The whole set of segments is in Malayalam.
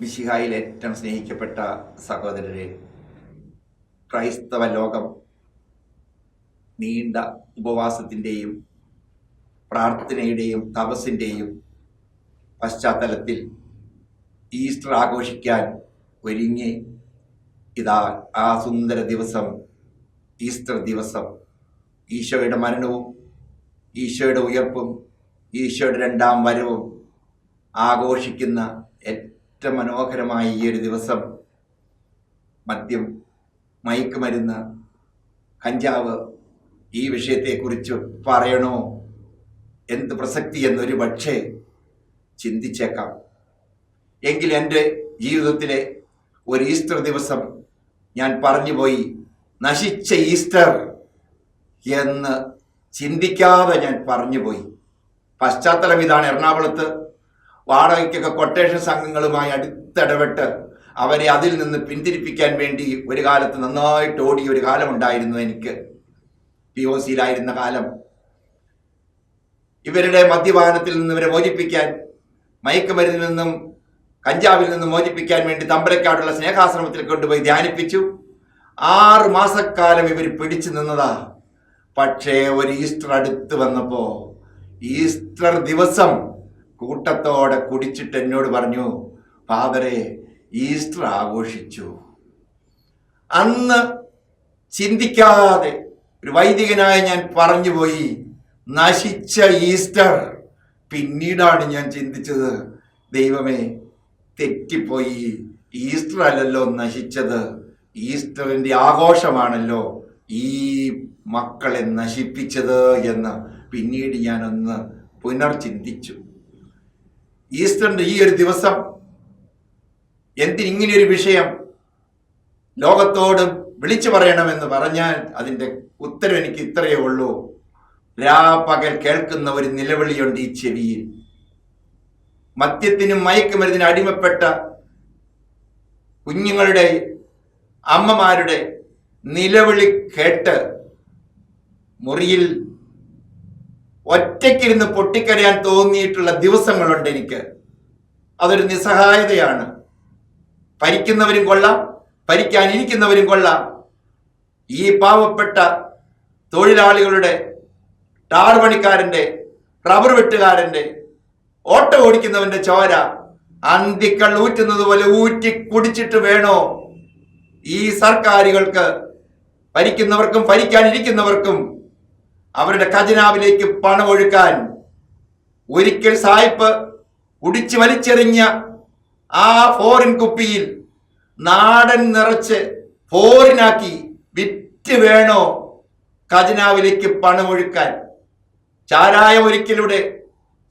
മിശിഹായിൽ ഏറ്റവും സ്നേഹിക്കപ്പെട്ട സഹോദരരെ ക്രൈസ്തവ ലോകം നീണ്ട ഉപവാസത്തിന്റെയും പ്രാർത്ഥനയുടെയും തപസ്സിന്റെയും പശ്ചാത്തലത്തിൽ ഈസ്റ്റർ ആഘോഷിക്കാൻ ഒരുങ്ങി. ഇതാ ആ സുന്ദര ദിവസം ഈസ്റ്റർ ദിവസം. ഈശോയുടെ മരണവും ഈശോയുടെ ഉയർപ്പും ഈശോയുടെ രണ്ടാം വരവും ആഘോഷിക്കുന്ന ഏറ്റവും മനോഹരമായ ഈ ഒരു ദിവസം. മദ്യം മയക്കുമരുന്ന് കഞ്ചാവ് ഈ വിഷയത്തെക്കുറിച്ച് പറയണോ? എന്ത് പ്രസക്തി എന്നൊരു പക്ഷേ ചിന്തിച്ചേക്കാം. എങ്കിൽ എന്റെ ജീവിതത്തിലെ ഒരു ഈസ്റ്റർ ദിവസം ഞാൻ പറഞ്ഞു പോയി നശിച്ച ഈസ്റ്റർ എന്ന് ചിന്തിക്കാതെ ഞാൻ പറഞ്ഞുപോയി. പശ്ചാത്തലം ഇതാണ് എറണാകുളത്ത് വാടകയ്ക്കൊക്കെ കൊട്ടേഷൻ സംഘങ്ങളുമായി അടുത്തിടപെട്ട് അവരെ അതിൽ നിന്ന് പിന്തിരിപ്പിക്കാൻ വേണ്ടി ഒരു കാലത്ത് നന്നായിട്ട് ഓടിയ ഒരു കാലമുണ്ടായിരുന്നു എനിക്ക്. പി ഒ സിയിലായിരുന്ന കാലം. ഇവരുടെ മദ്യപാനത്തിൽ നിന്ന് ഇവരെ മോചിപ്പിക്കാൻ മയക്കുമരുന്നിൽ നിന്നും കഞ്ചാവിൽ നിന്നും മോചിപ്പിക്കാൻ വേണ്ടി തമ്പലക്കാടുള്ള സ്നേഹാശ്രമത്തിൽ കൊണ്ടുപോയി ധ്യാനിപ്പിച്ചു. ആറ് മാസക്കാലം ഇവർ പിടിച്ചു നിന്നതാ. പക്ഷേ ഒരു ഈസ്റ്റർ അടുത്ത് വന്നപ്പോ ഈസ്റ്റർ ദിവസം കൂട്ടത്തോടെ കുടിച്ചിട്ട് എന്നോട് പറഞ്ഞു ഫാദറെ ഈസ്റ്റർ ആഘോഷിച്ചു. അന്ന് ചിന്തിക്കാതെ ഒരു വൈദികനായ ഞാൻ പറഞ്ഞുപോയി നശിച്ച ഈസ്റ്റർ. പിന്നീടാണ് ഞാൻ ചിന്തിച്ചത് ദൈവമേ തെറ്റിപ്പോയി. ഈസ്റ്റർ അല്ലല്ലോ നശിച്ചത്. ഈസ്റ്ററിന്റെ ആഘോഷമാണല്ലോ ഈ മക്കളെ നശിപ്പിച്ചത് എന്ന് പിന്നീട് ഞാനൊന്ന് പുനർചിന്തിച്ചു. ഈസ്റ്ററിന്റെ ഈ ഒരു ദിവസം എന്തിനിങ്ങനെയൊരു വിഷയം? ലോകത്തോട് വിളിച്ചു പറയണമെന്ന് പറഞ്ഞാൽ അതിന്റെ ഉത്തരം എനിക്ക് ഇത്രയേ ഉള്ളൂ. രാപകൽ കേൾക്കുന്ന ഒരു നിലവിളിയുണ്ട് ഈ ചെവിയിൽ. മദ്യത്തിനും മയക്കുമരുന്നിനും അടിമപ്പെട്ട കുഞ്ഞുങ്ങളുടെ അമ്മമാരുടെ നിലവിളി കേട്ട് മുറിയിൽ ഒറ്റയ്ക്കിരുന്ന് പൊട്ടിക്കരയാൻ തോന്നിയിട്ടുള്ള ദിവസങ്ങളുണ്ട് എനിക്ക്. അതൊരു നിസ്സഹായതയാണ്. ഭരിക്കുന്നവരും കൊള്ളാം ഭരിക്കാനിരിക്കുന്നവരും കൊള്ളാം. ഈ പാവപ്പെട്ട തൊഴിലാളികളുടെ ടാർ പണിക്കാരന്റെ റബ്ബർ വെട്ടുകാരന്റെ ഓട്ടോ ഓടിക്കുന്നവന്റെ ചോര അന്തിക്കൾ ഊറ്റുന്നത് പോലെ ഊറ്റി കുടിച്ചിട്ട് വേണോ? ഈ സർക്കാരുകൾക്ക് ഭരിക്കുന്നവർക്കും ഭരിക്കാനിരിക്കുന്നവർക്കും അവരുടെ ഖജനാവിലേക്ക് പണം ഒഴുക്കാൻ ഒരിക്കൽ സായിപ്പ് കുടിച്ചു വലിച്ചെറിഞ്ഞ ആ ഫോറിൻ കുപ്പിയിൽ നാടൻ നിറച്ച് ഫോറിനാക്കി വിറ്റ് വേണോ ഖജനാവിലേക്ക് പണമൊഴുക്കാൻ? ചാരായം ഒരിക്കലൂടെ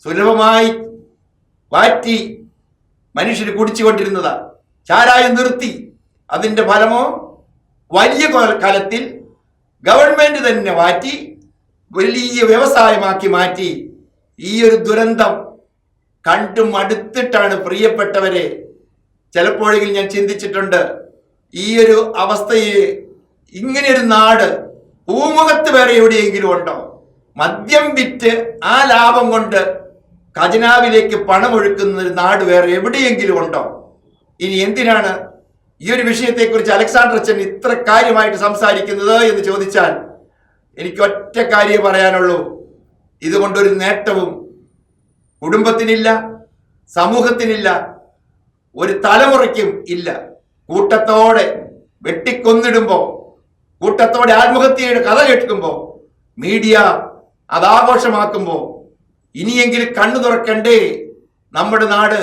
സുലഭമായി വാറ്റി മനുഷ്യർ കുടിച്ചുകൊണ്ടിരുന്നതാ. ചാരായം നിർത്തി. അതിന്റെ ഫലമോ വലിയ കാലത്തിൽ കലത്തിൽ ഗവൺമെന്റ് തന്നെ മാറ്റി വലിയ വ്യവസായമാക്കി മാറ്റി ഈ ഒരു ദുരന്തം കണ്ടും അടുത്തിട്ടാണ് പ്രിയപ്പെട്ടവരെ. ചിലപ്പോഴെങ്കിലും ഞാൻ ചിന്തിച്ചിട്ടുണ്ട് ഈ ഒരു അവസ്ഥയെ ഇങ്ങനെയൊരു നാട് ഭൂമുഖത്ത് വേറെ എവിടെയെങ്കിലും ഉണ്ടോ? മദ്യം വിറ്റ് ആ ലാഭം കൊണ്ട് ഖജനാവിലേക്ക് പണമൊഴുക്കുന്ന ഒരു നാട് വേറെ എവിടെയെങ്കിലും ഉണ്ടോ? ഇനി എന്തിനാണ് ഈ ഒരു വിഷയത്തെക്കുറിച്ച് അലക്സാണ്ടർ അച്ഛൻ ഇത്ര കാര്യമായിട്ട് സംസാരിക്കുന്നത് എന്ന് ചോദിച്ചാൽ എനിക്ക് ഒറ്റ കാര്യം പറയാനുള്ളൂ. ഇതുകൊണ്ടൊരു നേട്ടവും കുടുംബത്തിനില്ല സമൂഹത്തിനില്ല ഒരു തലമുറയ്ക്കും ഇല്ല. കൂട്ടത്തോടെ വെട്ടിക്കൊന്നിടുമ്പോൾ കൂട്ടത്തോടെ ആത്മഹത്യയുടെ കഥ കേൾക്കുമ്പോൾ മീഡിയ അതാഘോഷമാക്കുമ്പോൾ ഇനിയെങ്കിലും കണ്ണു തുറക്കണ്ടേ? നമ്മുടെ നാട്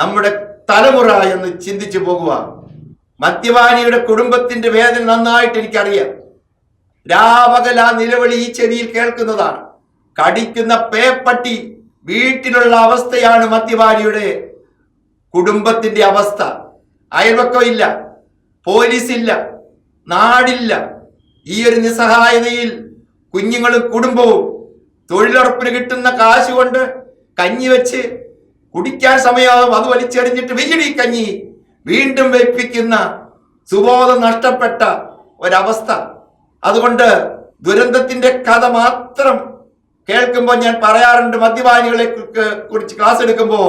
നമ്മുടെ തലമുറ എന്ന് ചിന്തിച്ചു പോകുക മദ്യപാനിയുടെ കുടുംബത്തിന്റെ വേദന നന്നായിട്ട് എനിക്കറിയാം. രാപകൽ ആ നിലവിളി ഈ ചെവിയിൽ കേൾക്കുന്നതാണ്. കടിക്കുന്ന പേപ്പട്ടി വീട്ടിലുള്ള അവസ്ഥയാണ് മദ്യപാനിയുടെ കുടുംബത്തിന്റെ അവസ്ഥ. അയൽവക്കമില്ല പോലീസില്ല നാടില്ല. ഈ ഒരു നിസ്സഹായതയിൽ കുഞ്ഞുങ്ങളും കുടുംബവും തൊഴിലുറപ്പിന് കിട്ടുന്ന കാശ് കൊണ്ട് കഞ്ഞി വെച്ച് കുടിക്കാൻ സമയമാകും. അത് വലിച്ചെറിഞ്ഞിട്ട് വെയ്യടി കഞ്ഞി വീണ്ടും വെപ്പിക്കുന്ന സുബോധം നഷ്ടപ്പെട്ട ഒരവസ്ഥ. അതുകൊണ്ട് ദുരന്തത്തിന്റെ കഥ മാത്രം കേൾക്കുമ്പോൾ ഞാൻ പറയാറുണ്ട് മദ്യപാനികളെ കുറിച്ച് ക്ലാസ് എടുക്കുമ്പോ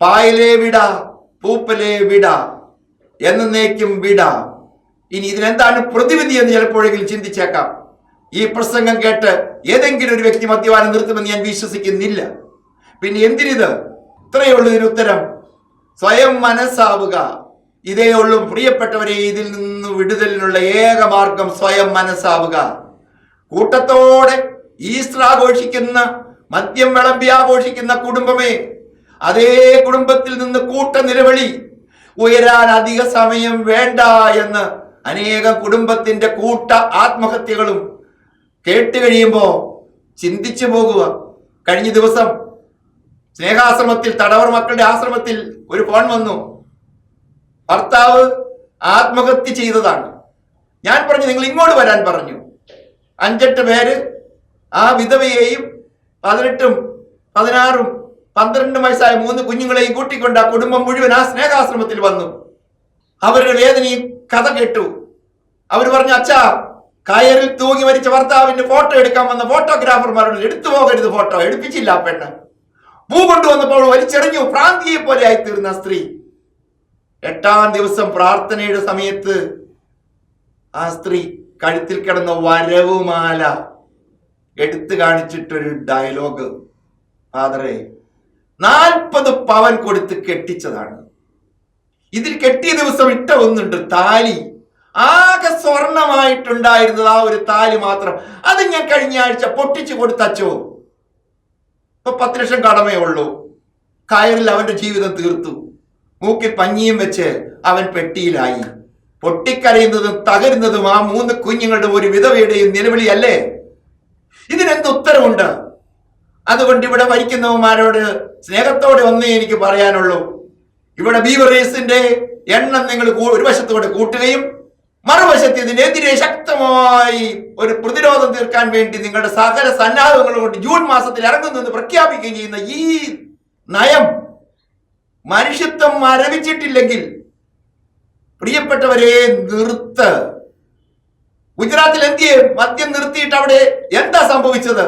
പായലേ വിട പൂപ്പലേ വിട എന്നേക്കും വിട. ഇനി ഇതിനെന്താണ് പ്രതിവിധി എന്ന് ചിലപ്പോഴെങ്കിലും ചിന്തിച്ചേക്കാം. ഈ പ്രസംഗം കേട്ട് ഏതെങ്കിലും ഒരു വ്യക്തി മദ്യപാനം നിർത്തുമെന്ന് ഞാൻ വിശ്വസിക്കുന്നില്ല. പിന്നെ എന്തിനിത്? ഇത്രയേ ഉള്ളൂ ഇതിന് ഉത്തരം സ്വയം മനസ്സാവുക. ഇതേ ഉള്ളൂ. പ്രിയപ്പെട്ടവരെ ഇതിൽ നിന്ന് വിടുതലിനുള്ള ഏക മാർഗം സ്വയം മനസ്സാവുക. കൂട്ടത്തോടെ ഈസ്റ്റർ ആഘോഷിക്കുന്ന മദ്യം വിളമ്പി ആഘോഷിക്കുന്ന കുടുംബമേ അതേ കുടുംബത്തിൽ നിന്ന് കൂട്ട നിലവിളി ഉയരാൻ അധിക സമയം വേണ്ട എന്ന് അനേകം കുടുംബത്തിന്റെ കൂട്ട ആത്മഹത്യകളും കേട്ട് കഴിയുമ്പോ ചിന്തിച്ചു പോകുക. കഴിഞ്ഞ ദിവസം സ്നേഹാശ്രമത്തിൽ തടവർ മക്കളുടെ ആശ്രമത്തിൽ ഒരു ഫോൺ വന്നു. ഭർത്താവ് ആത്മഹത്യ ചെയ്തതാണ്. ഞാൻ പറഞ്ഞു നിങ്ങൾ ഇങ്ങോട്ട് വരാൻ പറഞ്ഞു. അഞ്ചെട്ട് പേര് ആ വിധവയെയും പതിനെട്ടും പതിനാറും പന്ത്രണ്ടും വയസ്സായ മൂന്ന് കുഞ്ഞുങ്ങളെയും കൂട്ടിക്കൊണ്ട് ആ കുടുംബം മുഴുവൻ ആ സ്നേഹാശ്രമത്തിൽ വന്നു. അവരുടെ വേദനയും കഥ കേട്ടു. അവർ പറഞ്ഞു അച്ഛാ കയറിൽ തൂങ്ങി മരിച്ച ഭർത്താവിന്റെ ഫോട്ടോ എടുക്കാൻ വന്ന ഫോട്ടോഗ്രാഫർമാരോട് എടുത്തു പോകരുത് ഫോട്ടോ എടുപ്പിച്ചില്ല പെണ്ണ്. പൂ കൊണ്ടുവന്നപ്പോൾ വലിച്ചെറിഞ്ഞു പ്രാന്തിയെ പോലെ തീർന്ന സ്ത്രീ. എട്ടാം ദിവസം പ്രാർത്ഥനയുടെ സമയത്ത് ആ സ്ത്രീ കഴുത്തിൽ കിടന്ന വരവുമാല എടുത്തു കാണിച്ചിട്ടൊരു ഡയലോഗ്. ഫാദറെ നാൽപ്പത് പവൻ കൊടുത്ത് കെട്ടിച്ചതാണ്. ഇതിൽ കെട്ടിയ ദിവസം ഇട്ട ഒന്നുണ്ട് താലി. ആകെ സ്വർണമായിട്ടുണ്ടായിരുന്നത് ആ ഒരു താലി മാത്രം. അത് ഞാൻ കഴിഞ്ഞ ആഴ്ച പൊട്ടിച്ചു കൊടുത്തച്ചോ ഇപ്പൊ പത്ത് ലക്ഷം കടമേ ഉള്ളൂ. കയറിൽ അവന്റെ ജീവിതം തീർത്തു. മൂക്കിൽ പഞ്ഞിയും വെച്ച് അവൻ പെട്ടിയിലായി. പൊട്ടിക്കരയുന്നതും തകരുന്നതും ആ മൂന്ന് കുഞ്ഞുങ്ങളുടെ ഒരു വിധവയുടെയും നിലവിളിയല്ലേ? ഇതിനെന്ത് ഉത്തരവുണ്ട്? അതുകൊണ്ട് ഇവിടെ ഭരിക്കുന്നവന്മാരോട് സ്നേഹത്തോടെ ഒന്നേ എനിക്ക് പറയാനുള്ളൂ. ഇവിടെ ബീവറേസിന്റെ എണ്ണം നിങ്ങൾ ഒരു വശത്തോടെ കൂട്ടുകയും മറുവശത്ത് ഇതിനെതിരെ ശക്തമായി ഒരു പ്രതിരോധം തീർക്കാൻ വേണ്ടി നിങ്ങളുടെ സകല സന്നാഹങ്ങൾ കൊണ്ട് ജൂൺ മാസത്തിൽ ഇറങ്ങുന്നെന്ന് പ്രഖ്യാപിക്കുകയും ചെയ്യുന്ന ഈ നയം മനുഷ്യത്വം മരവിച്ചിട്ടില്ലെങ്കിൽ പ്രിയപ്പെട്ടവരെ നിർത്ത്. ഗുജറാത്തിൽ എന്തിയെ മദ്യം നിർത്തിയിട്ട് അവിടെ എന്താ സംഭവിച്ചത്?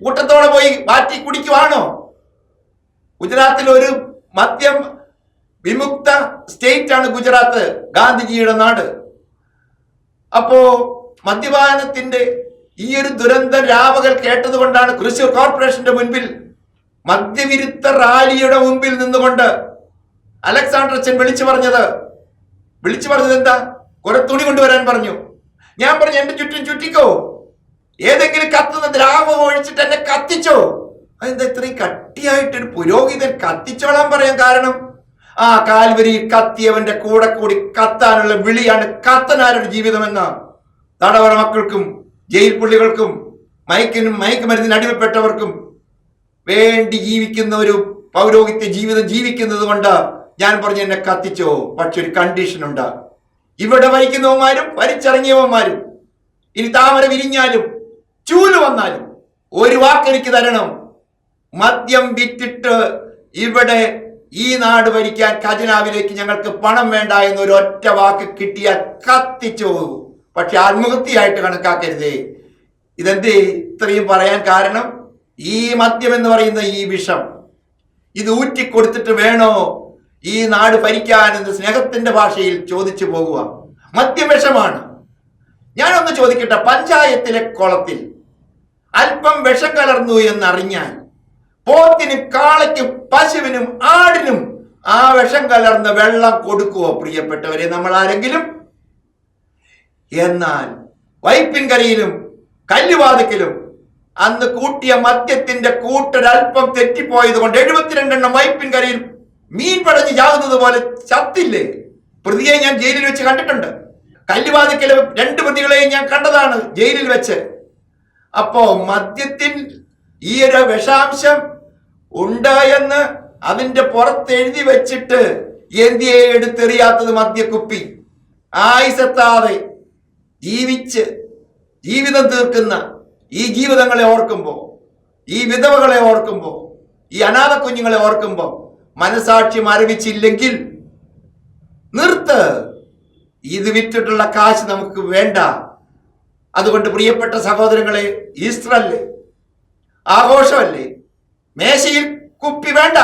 കൂട്ടത്തോടെ പോയി മാറ്റി കുടിക്കുവാണോ? ഗുജറാത്തിൽ ഒരു മദ്യം വിമുക്ത സ്റ്റേറ്റ് ആണ് ഗുജറാത്ത് ഗാന്ധിജിയുടെ നാട്. അപ്പോ മദ്യപാനത്തിന്റെ ഈ ഒരു ദുരന്ത രാവകൾ കേട്ടതുകൊണ്ടാണ് കൃഷി കോർപ്പറേഷന്റെ മുൻപിൽ മദ്യവിരുദ്ധ റാലിയുടെ മുമ്പിൽ നിന്നുകൊണ്ട് അലക്സാണ്ടർ അച്ഛൻ വിളിച്ചു പറഞ്ഞത് വിളിച്ചു പറഞ്ഞത് എന്താ? കുറെ തുണി കൊണ്ടുവരാൻ പറഞ്ഞു. ഞാൻ പറഞ്ഞു എന്റെ ചുറ്റും ചുറ്റിക്കോ. ഏതെങ്കിലും കത്തുന്ന ദ്രാവകം ഒഴിച്ചിട്ട് എന്നെ കത്തിച്ചോ. അതെന്താ ഇത്രയും കട്ടിയായിട്ടൊരു പുരോഹിതൻ കത്തിച്ചോളാൻ പറയാൻ കാരണം? ആ കാൽവരി കത്തിയവന്റെ കൂടെ കൂടി കത്താനുള്ള വിളിയാണ് കത്തനാരുടെ ജീവിതമെന്ന്. തടവറ മക്കൾക്കും ജയിൽ പുള്ളികൾക്കും മയക്കിനും മയക്കുമരുന്നിന് അടിമപ്പെട്ടവർക്കും വേണ്ടി ജീവിക്കുന്ന ഒരു പൗരോഹിത്യ ജീവിതം ജീവിക്കുന്നത് കൊണ്ട് ഞാൻ പറഞ്ഞു എന്നെ കത്തിച്ചോ. പക്ഷെ ഒരു കണ്ടീഷൻ ഉണ്ട്. ഇവിടെ ഭരിക്കുന്നവന്മാരും വരിച്ചിറങ്ങിയവന്മാരും ഇനി താമര വിരിഞ്ഞാലും ചൂൽ വന്നാലും ഒരു വാക്ക് എനിക്ക് തരണം. മദ്യം വിറ്റിട്ട് ഇവിടെ ഈ നാട് ഭരിക്കാൻ ഖജനാവിലേക്ക് ഞങ്ങൾക്ക് പണം വേണ്ട എന്നൊരു ഒറ്റ വാക്ക് കിട്ടിയാൽ കത്തിച്ചു. പോകും പക്ഷെ ആത്മഹത്യയായിട്ട് കണക്കാക്കരുതേ. ഇതെന്ത് ഇത്രയും പറയാൻ കാരണം? ഈ മദ്യം എന്ന് പറയുന്ന ഈ വിഷം ഇത് ഊറ്റിക്കൊടുത്തിട്ട് വേണോ ഈ നാട് ഭരിക്കാൻ എന്ന് സ്നേഹത്തിന്റെ ഭാഷയിൽ ചോദിച്ചു പോകുക. മദ്യവിഷമാണ് ഞാനൊന്ന് ചോദിക്കട്ടെ പഞ്ചായത്തിലെ കുളത്തിൽ അല്പം വിഷം കലർന്നു എന്നറിഞ്ഞാൽ പോത്തിനും കാളയ്ക്കും പശുവിനും ആടിനും ആ വിഷം കലർന്ന വെള്ളം കൊടുക്കുവോ പ്രിയപ്പെട്ടവരെ? നമ്മൾ ആരെങ്കിലും? എന്നാൽ വൈപ്പിൻകരയിലും കല്ലുവാതിക്കലും അന്ന് കൂട്ടിയ മദ്യത്തിന്റെ കൂട്ടൊരൽപ്പം തെറ്റിപ്പോയത് കൊണ്ട് എഴുപത്തിരണ്ടെണ്ണം വൈപ്പിൻ കരയിൽ മീൻ പടഞ്ഞ് ചാകുന്നത് പോലെ ചത്തില്ലേ? പ്രതിയെ ഞാൻ ജയിലിൽ വെച്ച് കണ്ടിട്ടുണ്ട്. കല്ലുവാതിക്കലും രണ്ട് പ്രതികളെയും ഞാൻ കണ്ടതാണ് ജയിലിൽ വെച്ച്. അപ്പോ മദ്യത്തിൽ ഈ ഒരു വിഷാംശം ഉണ്ട് എന്ന് അതിന്റെ പുറത്ത് എഴുതി വെച്ചിട്ട് എന്തിയെ എടുത്തെറിയാത്തത് മദ്യക്കുപ്പി. ആയിസത്താതെ ജീവിച്ച് ജീവിതം തീർക്കുന്ന ഈ ജീവിതങ്ങളെ ഓർക്കുമ്പോൾ ഈ വിധവകളെ ഓർക്കുമ്പോൾ ഈ അനാഥ കുഞ്ഞുങ്ങളെ ഓർക്കുമ്പോൾ മനസാക്ഷി മരവിച്ചില്ലെങ്കിൽ നിർത്ത്. ഇത് വിറ്റിട്ടുള്ള കാശ് നമുക്ക് വേണ്ട. അതുകൊണ്ട് പ്രിയപ്പെട്ട സഹോദരങ്ങളെ ഈസ്റ്റർ അല്ലേ ആഘോഷമല്ലേ? മേശയിൽ കുപ്പി വേണ്ട.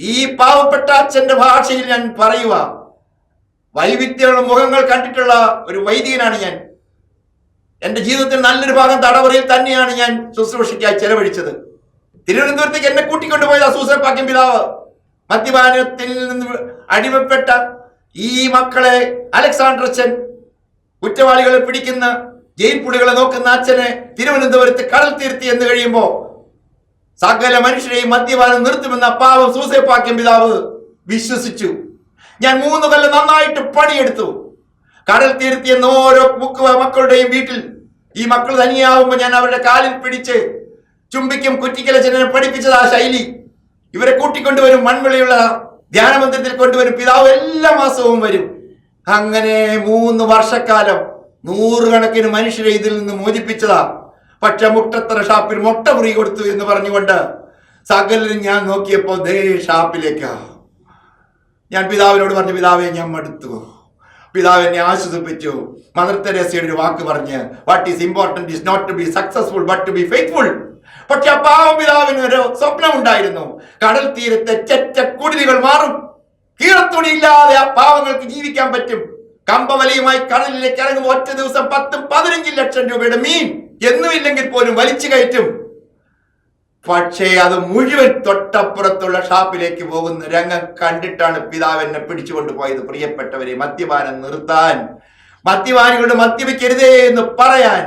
ഈ പാവപ്പെട്ട അച്ഛന്റെ ഭാഷയിൽ ഞാൻ പറയുക വൈവിധ്യമുള്ള മുഖങ്ങൾ കണ്ടിട്ടുള്ള ഒരു വൈദികനാണ് ഞാൻ. എന്റെ ജീവിതത്തിൽ നല്ലൊരു ഭാഗം തടവറയിൽ തന്നെയാണ് ഞാൻ ശുശ്രൂഷയ്ക്കായി ചെലവഴിച്ചത്. തിരുവനന്തപുരത്തേക്ക് എന്നെ കൂട്ടിക്കൊണ്ടുപോയത് അസൂസപ്പാക്കിയ പിതാവ് മദ്യപാനത്തിൽ നിന്ന് അടിമപ്പെട്ട ഈ മക്കളെ അലക്സാണ്ടർ അച്ഛൻ കുറ്റവാളികളെ പിടിക്കുന്ന ജയിൽ നോക്കുന്ന അച്ഛനെ തിരുവനന്തപുരത്ത് കടൽ തീർത്തി എന്ന് കഴിയുമ്പോ സകല മനുഷ്യരെയും മദ്യപാനം നിർത്തുമെന്ന പാവം സൂസേപ്പാക്യം പിതാവ് വിശ്വസിച്ചു. ഞാൻ മൂന്ന് കൊല്ലം നന്നായിട്ട് പണിയെടുത്തു. കടൽ തീർത്തി എന്ന ഓരോ മുക്ക് മക്കളുടെയും വീട്ടിൽ ഈ മക്കൾ തനിയാവുമ്പോൾ ഞാൻ അവരുടെ കാലിൽ പിടിച്ച് ചുംബിക്കും കുറ്റിക്കലച്ചനെ പഠിപ്പിച്ചത് ആ ശൈലി. ഇവരെ കൂട്ടിക്കൊണ്ടുവരും മൺവിളിയുള്ള ധ്യാനമന്ദിരത്തിൽ കൊണ്ടുവരും പിതാവ് എല്ലാ മാസവും വരും. അങ്ങനെ മൂന്ന് വർഷക്കാലം നൂറുകണക്കിന് മനുഷ്യരെ ഇതിൽ നിന്ന് മോചിപ്പിച്ചതാ. പക്ഷെ മുട്ടത്തറ ഷാപ്പിൽ മുട്ട മുറി കൊടുത്തു എന്ന് പറഞ്ഞുകൊണ്ട് സകലിൽ ഞാൻ നോക്കിയപ്പോ ദേ ഷാപ്പിലേക്കാ. ഞാൻ പിതാവിനോട് പറഞ്ഞു പിതാവെ ഞാൻ മടുത്തു പിതാവ് എന്നെ ആശ്വസിപ്പിച്ചു. മദർ തെരേസയുടെ ഒരു വാക്ക് പറഞ്ഞ് what is important is not to be successful but to be faithful പക്ഷെ ആ പാവം പിതാവിന് ഒരു സ്വപ്നം ഉണ്ടായിരുന്നു കടൽ തീരത്തെ ചെറ്റ കുടിലുകൾ മാറും. കീഴത്തുണിയില്ലാതെ ആ പാവങ്ങൾക്ക് ജീവിക്കാൻ പറ്റും. കമ്പവലയുമായി കടലിലേക്ക് ഇറങ്ങുമ്പോൾ ഒറ്റ ദിവസം പത്തും പതിനഞ്ചും ലക്ഷം രൂപയുടെ മീൻ എന്നുമില്ലെങ്കിൽ പോലും വലിച്ചു കയറ്റും. പക്ഷേ അത് മുഴുവൻ തൊട്ടപ്പുറത്തുള്ള ഷാപ്പിലേക്ക് പോകുന്ന രംഗം കണ്ടിട്ടാണ് പിതാവ് എന്നെ പിടിച്ചുകൊണ്ട് പോയത് പ്രിയപ്പെട്ടവരെ മദ്യപാനം നിർത്താൻ മദ്യപാനികളോട് മദ്യപിക്കരുതേ എന്ന് പറയാൻ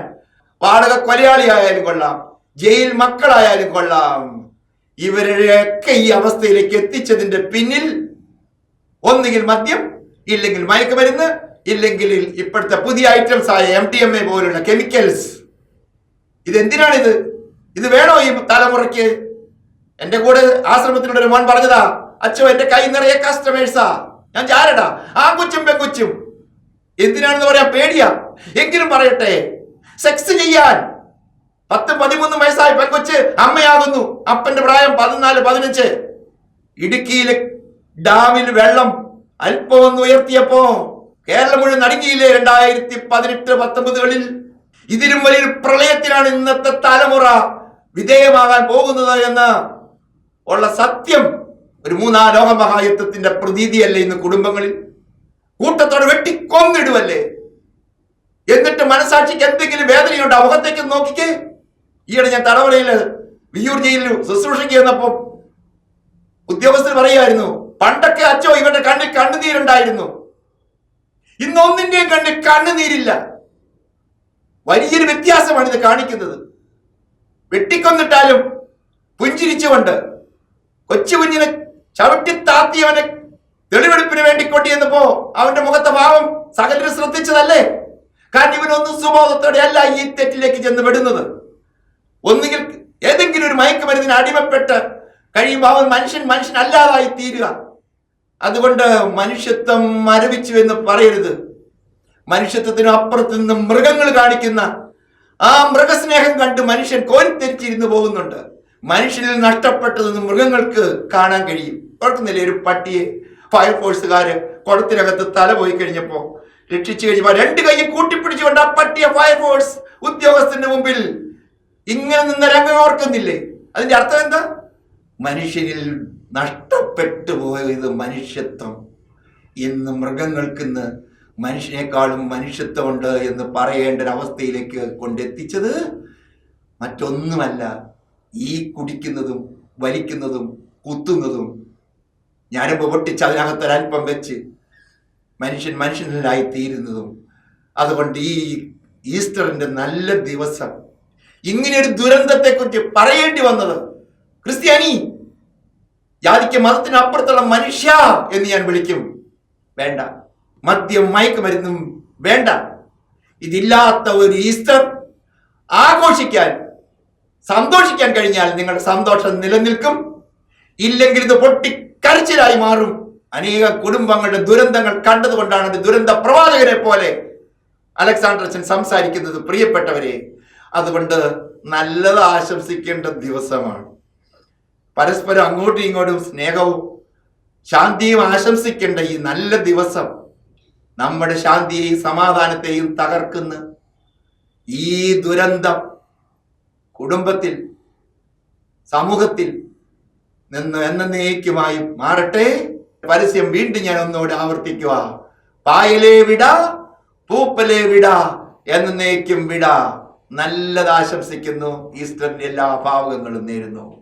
വാടക കൊലയാളിയായാലും കൊള്ളാം ജയിൽ മക്കളായാലും കൊള്ളാം. ഇവരെയൊക്കെ ഈ അവസ്ഥയിലേക്ക് എത്തിച്ചതിന്റെ പിന്നിൽ ഒന്നുകിൽ മദ്യം ഇല്ലെങ്കിൽ മയക്കുമരുന്ന് ഇല്ലെങ്കിൽ ഇപ്പോഴത്തെ പുതിയ ഐറ്റംസ് ആയ എം ടി എം എ പോലുള്ള കെമിക്കൽസ്. ഇതെന്തിനാണിത്? ഇത് വേണോ ഈ തലമുറയ്ക്ക്? എന്റെ കൂടെ ആശ്രമത്തിനോട് ഒരു മോൻ പറഞ്ഞതാ അച്ഛോ എന്റെ കൈ നിറയെ കസ്റ്റമേഴ്സാ ഞാൻ ചാരടാ. ആ കൊച്ചും പെങ്കൊച്ചും എന്തിനാണെന്ന് പറയാൻ പേടിയാ. എങ്കിലും പറയട്ടെ. സെക്സ് ചെയ്യാൻ. പത്ത് പതിമൂന്ന് വയസ്സായ പെങ്കൊച്ച് അമ്മയാകുന്നു. അപ്പന്റെ പ്രായം പതിനാല് പതിനഞ്ച്. ഇടുക്കിയിലെ ഡാമിൽ വെള്ളം അല്പം ഒന്ന് ഉയർത്തിയപ്പോ കേരളം മുഴുവൻ നടുങ്ങിയില്ലേ രണ്ടായിരത്തി പതിനെട്ട് പത്തൊമ്പതുകളിൽ? ഇതിലും വലിയൊരു പ്രളയത്തിലാണ് ഇന്നത്തെ തലമുറ. വിധേയമാകാൻ പോകുന്നത് എന്ന് ഉള്ള സത്യം ഒരു മൂന്നാം ലോക മഹായുദ്ധത്തിന്റെ പ്രതീതിയല്ലേ ഇന്ന് കുടുംബങ്ങളിൽ? കൂട്ടത്തോടെ വെട്ടിക്കൊന്നിടുവല്ലേ? എന്നിട്ട് മനസാക്ഷിക്ക് എന്തെങ്കിലും വേദനയുണ്ട്? മുഖത്തേക്ക് നോക്കിക്കേ. ഈയിടെ ഞാൻ തടവറയിൽ വിയൂർ ജയിലിൽ ശുശ്രൂഷയ്ക്ക് ചെന്നപ്പോ ഉദ്യോഗസ്ഥർ പറയുമായിരുന്നു പണ്ടൊക്കെ അച്ഛോ ഇവരുടെ കണ്ണിൽ കണ്ണുനീരുണ്ടായിരുന്നു. ഇന്നൊന്നിന്റെയും കണ്ണിൽ കണ്ണുനീരില്ല. വലിയൊരു വ്യത്യാസമാണ് ഇത് കാണിക്കുന്നത്. വെട്ടിക്കൊന്നിട്ടാലും പുഞ്ചിരിച്ചുകൊണ്ട് കൊച്ചു കുഞ്ഞിനെ ചവിട്ടി താത്തിയവനെ തെളിവെടുപ്പിന് വേണ്ടി കൊണ്ടിയെന്നപ്പോ അവന്റെ മുഖത്തെ ഭാവം സകലരും ശ്രദ്ധിച്ചതല്ലേ? കാരണം ഇവനൊന്നും സുബോധത്തോടെ അല്ല ഈ തെറ്റിലേക്ക് ചെന്ന് വിടുന്നത് ഒന്നുകിൽ ഏതെങ്കിലും ഒരു മയക്കുമരുന്നിന് അടിമപ്പെട്ട് കഴിയുമ്പോൾ അവൻ മനുഷ്യൻ മനുഷ്യനല്ലാതായി തീരുക. അതുകൊണ്ട് മനുഷ്യത്വം മരവിച്ചു എന്ന് പറയരുത്. മനുഷ്യത്വത്തിനും അപ്പുറത്ത് നിന്ന് മൃഗങ്ങൾ കാണിക്കുന്ന ആ മൃഗസ്നേഹം കണ്ട് മനുഷ്യൻ കോരിത്തെരിച്ചിരുന്നു പോകുന്നുണ്ട്. മനുഷ്യനിൽ നഷ്ടപ്പെട്ടതെന്ന് മൃഗങ്ങൾക്ക് കാണാൻ കഴിയും. ഓർക്കുന്നില്ലേ ഒരു പട്ടിയെ? ഫയർ ഫയർഫോഴ്സുകാര് കുളത്തിനകത്ത് തല പോയി കഴിഞ്ഞപ്പോ രക്ഷിച്ചു കഴിഞ്ഞപ്പോ രണ്ട് കൈയും കൂട്ടിപ്പിടിച്ചുകൊണ്ട് ആ പട്ടിയെ ഫയർഫോഴ്സ് ഉദ്യോഗസ്ഥന്റെ മുമ്പിൽ ഇങ്ങനെ നിന്ന രംഗം ഓർക്കുന്നില്ലേ? അതിന്റെ അർത്ഥം എന്താ? മനുഷ്യനിൽ നഷ്ടപ്പെട്ടു പോയത് മനുഷ്യത്വം. ഇന്ന് മൃഗങ്ങൾക്കിന്ന് മനുഷ്യനേക്കാളും മനുഷ്യത്വമുണ്ട് എന്ന് പറയേണ്ട ഒരു അവസ്ഥയിലേക്ക് കൊണ്ടെത്തിച്ചത് മറ്റൊന്നുമല്ല ഈ കുടിക്കുന്നതും വലിക്കുന്നതും കുത്തുന്നതും ഞാനിപ്പോൾ പൊട്ടിച്ച് അതിനകത്തൊരൽപ്പം വെച്ച് മനുഷ്യൻ മനുഷ്യനിലായി തീരുന്നതും അതുകൊണ്ട് ഈ ഈസ്റ്ററിന്റെ നല്ല ദിവസം ഇങ്ങനെ ഒരു ദുരന്തത്തെക്കുറിച്ച് പറയേണ്ടി വന്നത് ക്രിസ്ത്യാനി ജാതിക്ക് മതത്തിന് അപ്പുറത്തുള്ള മനുഷ്യ എന്ന് ഞാൻ വിളിക്കും. വേണ്ട. മദ്യം മയക്കുമരുന്നും വേണ്ട. ഇതില്ലാത്ത ഒരു ഈസ്റ്റർ ആഘോഷിക്കാൻ സന്തോഷിക്കാൻ കഴിഞ്ഞാൽ നിങ്ങളുടെ സന്തോഷം നിലനിൽക്കും. ഇല്ലെങ്കിൽ ഇത് പൊട്ടിക്കരച്ചിലായി മാറും. അനേക കുടുംബങ്ങളുടെ ദുരന്തങ്ങൾ കണ്ടതുകൊണ്ടാണ് ദുരന്ത പ്രവാചകരെ പോലെ അലക്സാണ്ടർ അച്ഛൻ സംസാരിക്കുന്നത് പ്രിയപ്പെട്ടവരെ. അതുകൊണ്ട് നല്ലത് ആശംസിക്കേണ്ട ദിവസമാണ്. പരസ്പരം അങ്ങോട്ടും ഇങ്ങോട്ടും സ്നേഹവും ശാന്തിയും ആശംസിക്കേണ്ട ഈ നല്ല ദിവസം. നമ്മുടെ ശാന്തിയെയും സമാധാനത്തെയും തകർക്കുന്ന ഈ ദുരന്തം കുടുംബത്തിൽ സമൂഹത്തിൽ നിന്ന് എന്നേക്കുമായി മാറട്ടെ. പരസ്യം വീണ്ടും ഞാൻ ഒന്നുകൂടെ ആവർത്തിക്കുക. പായലേ വിട പൂപ്പലേ വിട എന്നേക്കും വിട. നല്ലത് ആശംസിക്കുന്നു. ഈസ്റ്ററിന്റെ എല്ലാ ഭാവകങ്ങളും നേരുന്നു.